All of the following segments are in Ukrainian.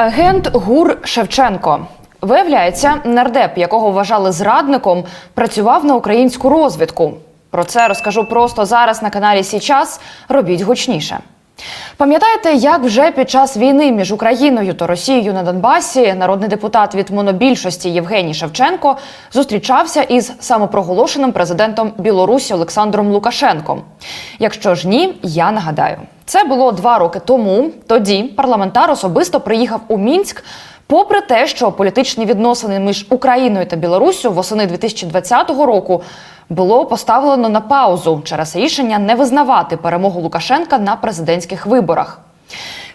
Агент ГУР Шевченко. Виявляється, нардеп, якого вважали зрадником, працював на українську розвідку. Про це розкажу просто зараз на каналі Січас. Робіть гучніше. Пам'ятаєте, як вже під час війни між Україною та Росією на Донбасі народний депутат від монобільшості Євгеній Шевченко зустрічався із самопроголошеним президентом Білорусі Олександром Лукашенком? Якщо ж ні, я нагадаю, це було два роки тому. Тоді парламентар особисто приїхав у Мінськ. Попри те, що політичні відносини між Україною та Білоруссю восени 2020 року було поставлено на паузу через рішення не визнавати перемогу Лукашенка на президентських виборах.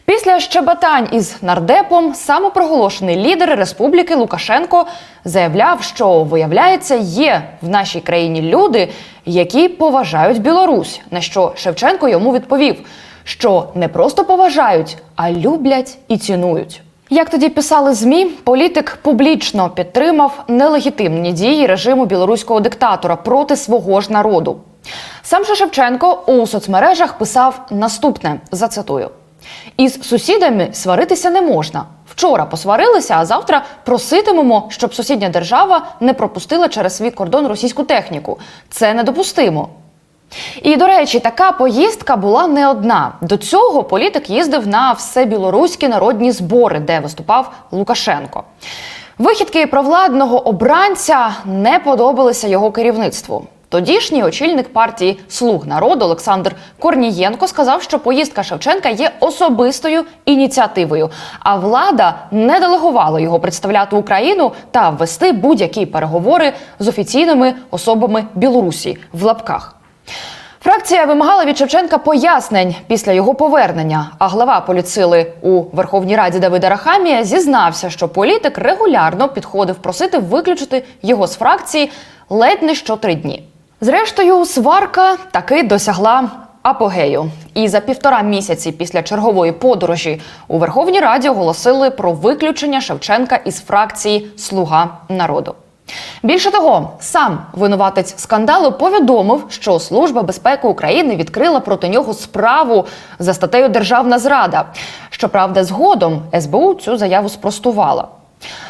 Після щебетань із нардепом самопроголошений лідер республіки Лукашенко заявляв, що виявляється, є в нашій країні люди, які поважають Білорусь. На що Шевченко йому відповів, що не просто поважають, а люблять і цінують. Як тоді писали змі, політик публічно підтримав нелегітимні дії режиму білоруського диктатора проти свого ж народу. Сам же Шевченко у соцмережах писав наступне: зацитую: із сусідами сваритися не можна. Вчора посварилися, а завтра проситимемо, щоб сусідня держава не пропустила через свій кордон російську техніку. Це недопустимо. І до речі, така поїздка була не одна. До цього політик їздив на всебілоруські народні збори, де виступав Лукашенко. Вихідки провладного обранця не подобалися його керівництву. Тодішній очільник партії Слуг народу Олександр Корнієнко сказав, що поїздка Шевченка є особистою ініціативою, а влада не делегувала його представляти Україну та вести будь-які переговори з офіційними особами Білорусі в лапках. Фракція вимагала від Шевченка пояснень після його повернення. А глава поліцили у Верховній Раді Давида Рахамія зізнався, що політик регулярно підходив просити виключити його з фракції ледь не що три дні. Зрештою, сварка таки досягла апогею. І за півтора місяці після чергової подорожі у Верховній Раді оголосили про виключення Шевченка із фракції Слуга народу. Більше того, сам винуватець скандалу повідомив, що Служба безпеки України відкрила проти нього справу за статтею Державна зрада. Щоправда, згодом СБУ цю заяву спростувала.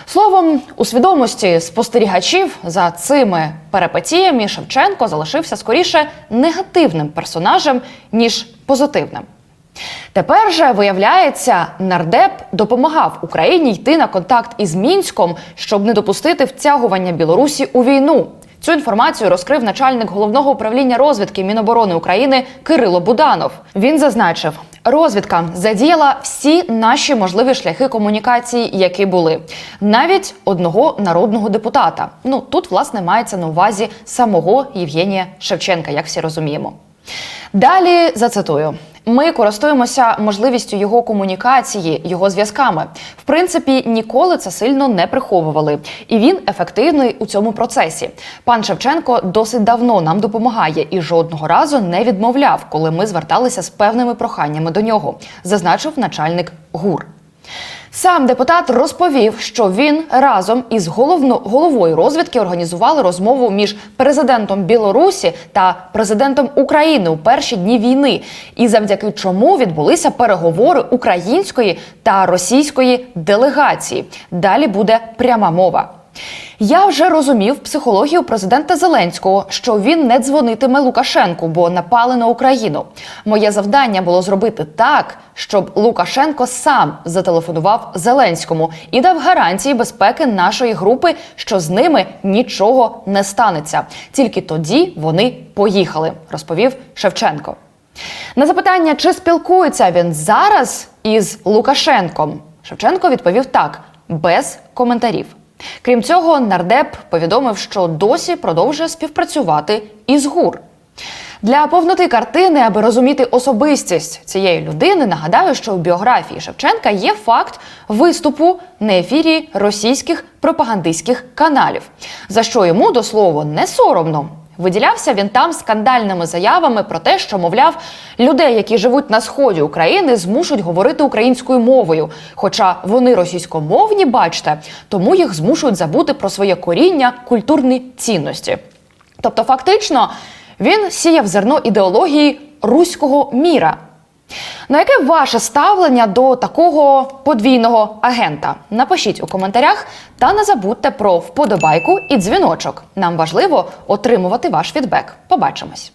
Словом, у свідомості спостерігачів за цими перипетіями Шевченко залишився скоріше негативним персонажем ніж позитивним. Тепер же виявляється, нардеп допомагав Україні йти на контакт із мінськом, щоб не допустити втягування Білорусі у війну. Цю інформацію розкрив начальник головного управління розвідки Міноборони України Кирило Буданов. Він зазначив, розвідка задіяла всі наші можливі шляхи комунікації, які були, навіть одного народного депутата. Ну тут власне мається на увазі самого Євгенія Шевченка, як всі розуміємо. Далі зацитую. Ми користуємося можливістю його комунікації, його зв'язками. В принципі, ніколи це сильно не приховували, і він ефективний у цьому процесі. Пан Шевченко досить давно нам допомагає і жодного разу не відмовляв, коли ми зверталися з певними проханнями до нього, зазначив начальник ГУР. Сам депутат розповів, що він разом із головно, головою розвідки організували розмову між президентом Білорусі та президентом України у перші дні війни, і завдяки чому відбулися переговори української та російської делегації. Далі буде пряма мова. Я вже розумів психологію президента Зеленського, що він не дзвонитиме Лукашенку, бо напали на Україну. Моє завдання було зробити так, щоб Лукашенко сам зателефонував Зеленському і дав гарантії безпеки нашої групи, що з ними нічого не станеться. Тільки тоді вони поїхали, розповів Шевченко. На запитання, чи спілкується він зараз із Лукашенком, Шевченко відповів так, без коментарів. Крім цього, нардеп повідомив, що досі продовжує співпрацювати із ГУР. Для повноти картини, аби розуміти особистість цієї людини, нагадаю, що в біографії Шевченка є факт виступу на ефірі російських пропагандистських каналів, за що йому до слова не соромно. Виділявся він там скандальними заявами про те, що мовляв, людей, які живуть на сході України, змушують говорити українською мовою. Хоча вони російськомовні, бачите, тому їх змушують забути про своє коріння, культурні цінності. Тобто, фактично, він сіяв зерно ідеології руського міра. Ну, яке ваше ставлення до такого подвійного агента? Напишіть у коментарях та не забудьте про вподобайку і дзвіночок. Нам важливо отримувати ваш фідбек. Побачимось.